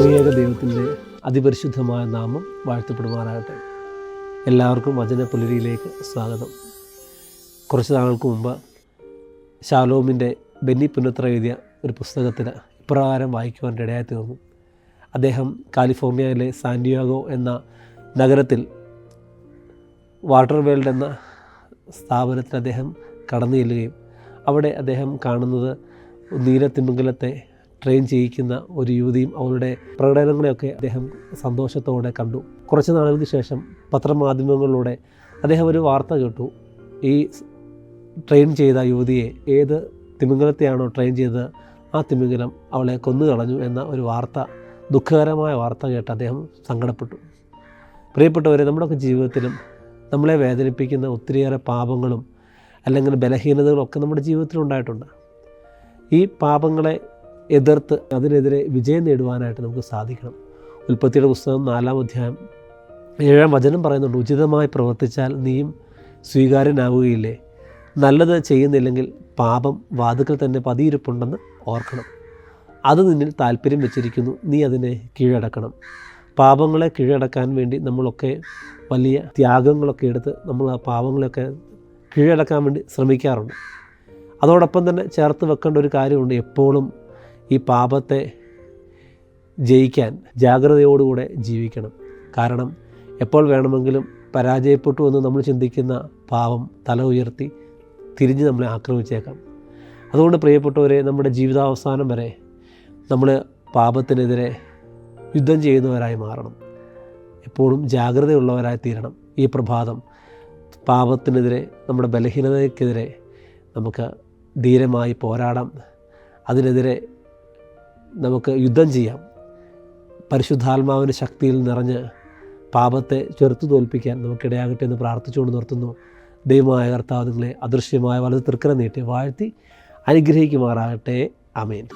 ത്രിയേക ദൈവത്തിന്റെ അതിപരിശുദ്ധമായ നാമം വാഴ്ത്തപ്പെടുമാറാകട്ടെ. എല്ലാവർക്കും വചന പുലരിയിലേക്ക് സ്വാഗതം. കുറച്ച് നാളുകൾക്ക് മുമ്പ് ഷാലോമിന്റെ ബെന്നി പുന്നത്ര എഴുതിയ ഒരു പുസ്തകത്തിന് ഇപ്രകാരം വായിക്കുവാൻ ഇടയായി തീർന്നു. അദ്ദേഹം കാലിഫോർണിയയിലെ സാന്റിയാഗോ എന്ന നഗരത്തിൽ വാട്ടർ വേൾഡ് എന്ന സ്ഥാപനത്തിൽ അദ്ദേഹം കടന്നു ചെല്ലുകയും അവിടെ അദ്ദേഹം കാണുന്നത് നീലത്തിമിംഗലത്തെ ട്രെയിൻ ചെയ്യിക്കുന്ന ഒരു യുവതിയും അവളുടെ പ്രകടനങ്ങളെയൊക്കെ അദ്ദേഹം സന്തോഷത്തോടെ കണ്ടു. കുറച്ച് നാളുകൾക്ക് ശേഷം പത്രമാധ്യമങ്ങളിലൂടെ അദ്ദേഹം ഒരു വാർത്ത കേട്ടു. ഈ ട്രെയിൻ ചെയ്ത യുവതിയെ ഏത് തിമിംഗലത്തെയാണോ ട്രെയിൻ ചെയ്തത് ആ തിമിംഗലം അവളെ കൊന്നു കളഞ്ഞു എന്ന ഒരു വാർത്ത ദുഃഖകരമായ വാർത്ത കേട്ട് അദ്ദേഹം സങ്കടപ്പെട്ടു. പ്രിയപ്പെട്ടവരെ നമ്മുടെയൊക്കെ ജീവിതത്തിലും നമ്മളെ വേദനിപ്പിക്കുന്ന ഒത്തിരിയേറെ പാപങ്ങളും അല്ലെങ്കിൽ ബലഹീനതകളൊക്കെ നമ്മുടെ ജീവിതത്തിൽ ഉണ്ടായിട്ടുണ്ട് ഈ പാപങ്ങളെ എതിർത്ത് അതിനെതിരെ വിജയം നേടുവാനായിട്ട് നമുക്ക് സാധിക്കണം. ഉൽപ്പത്തിയുടെ പുസ്തകം നാലാം അധ്യായം ഏഴാം വചനം പറയുന്നുണ്ട് ഉചിതമായി പ്രവർത്തിച്ചാൽ നീയും സ്വീകാര്യനാവുകയില്ലേ? നല്ലത് ചെയ്യുന്നില്ലെങ്കിൽ പാപം വാതുക്കൾ തന്നെ പതിയിരിപ്പുണ്ടെന്ന് ഓർക്കണം. അത് നിന്നിൽ താല്പര്യം വെച്ചിരിക്കുന്നു നീ അതിനെ കീഴടക്കണം. പാപങ്ങളെ കീഴടക്കാൻ വേണ്ടി നമ്മളൊക്കെ വലിയ ത്യാഗങ്ങളൊക്കെ എടുത്ത് നമ്മൾ ആ പാപങ്ങളെയൊക്കെ കീഴടക്കാൻ വേണ്ടി ശ്രമിക്കാറുണ്ട്. അതോടൊപ്പം തന്നെ ചേർത്ത് വെക്കേണ്ട ഒരു കാര്യമുണ്ട് എപ്പോഴും ഈ പാപത്തെ ജയിക്കാൻ ജാഗ്രതയോടുകൂടെ ജീവിക്കണം. കാരണം എപ്പോൾ വേണമെങ്കിലും പരാജയപ്പെട്ടു എന്ന് നമ്മൾ ചിന്തിക്കുന്ന പാപം തല ഉയർത്തി തിരിഞ്ഞ് നമ്മളെ ആക്രമിച്ചേക്കാം. അതുകൊണ്ട് പ്രിയപ്പെട്ടവരെ നമ്മുടെ ജീവിതാവസാനം വരെ നമ്മൾ പാപത്തിനെതിരെ യുദ്ധം ചെയ്യുന്നവരായി മാറണം. എപ്പോഴും ജാഗ്രതയുള്ളവരായി തീരണം. ഈ പ്രഭാതം പാപത്തിനെതിരെ നമ്മുടെ ബലഹീനതയ്ക്കെതിരെ നമുക്ക് ധീരമായി പോരാടാം. അതിനെതിരെ നമുക്ക് യുദ്ധം ചെയ്യാം. പരിശുദ്ധാത്മാവിന്റെ ശക്തിയിൽ നിറഞ്ഞ് പാപത്തെ ചെറുത്തു തോൽപ്പിക്കാൻ നമുക്കിടയാകട്ടെ എന്ന് പ്രാർത്ഥിച്ചുകൊണ്ട് നിർത്തുന്നു. ദൈവമായ കർത്താവ് നിങ്ങളെ അദൃശ്യമായ വലത് തൃക്കര നീട്ടി വാഴ്ത്തി അനുഗ്രഹിക്കുമാറാകട്ടെ. അമേൻ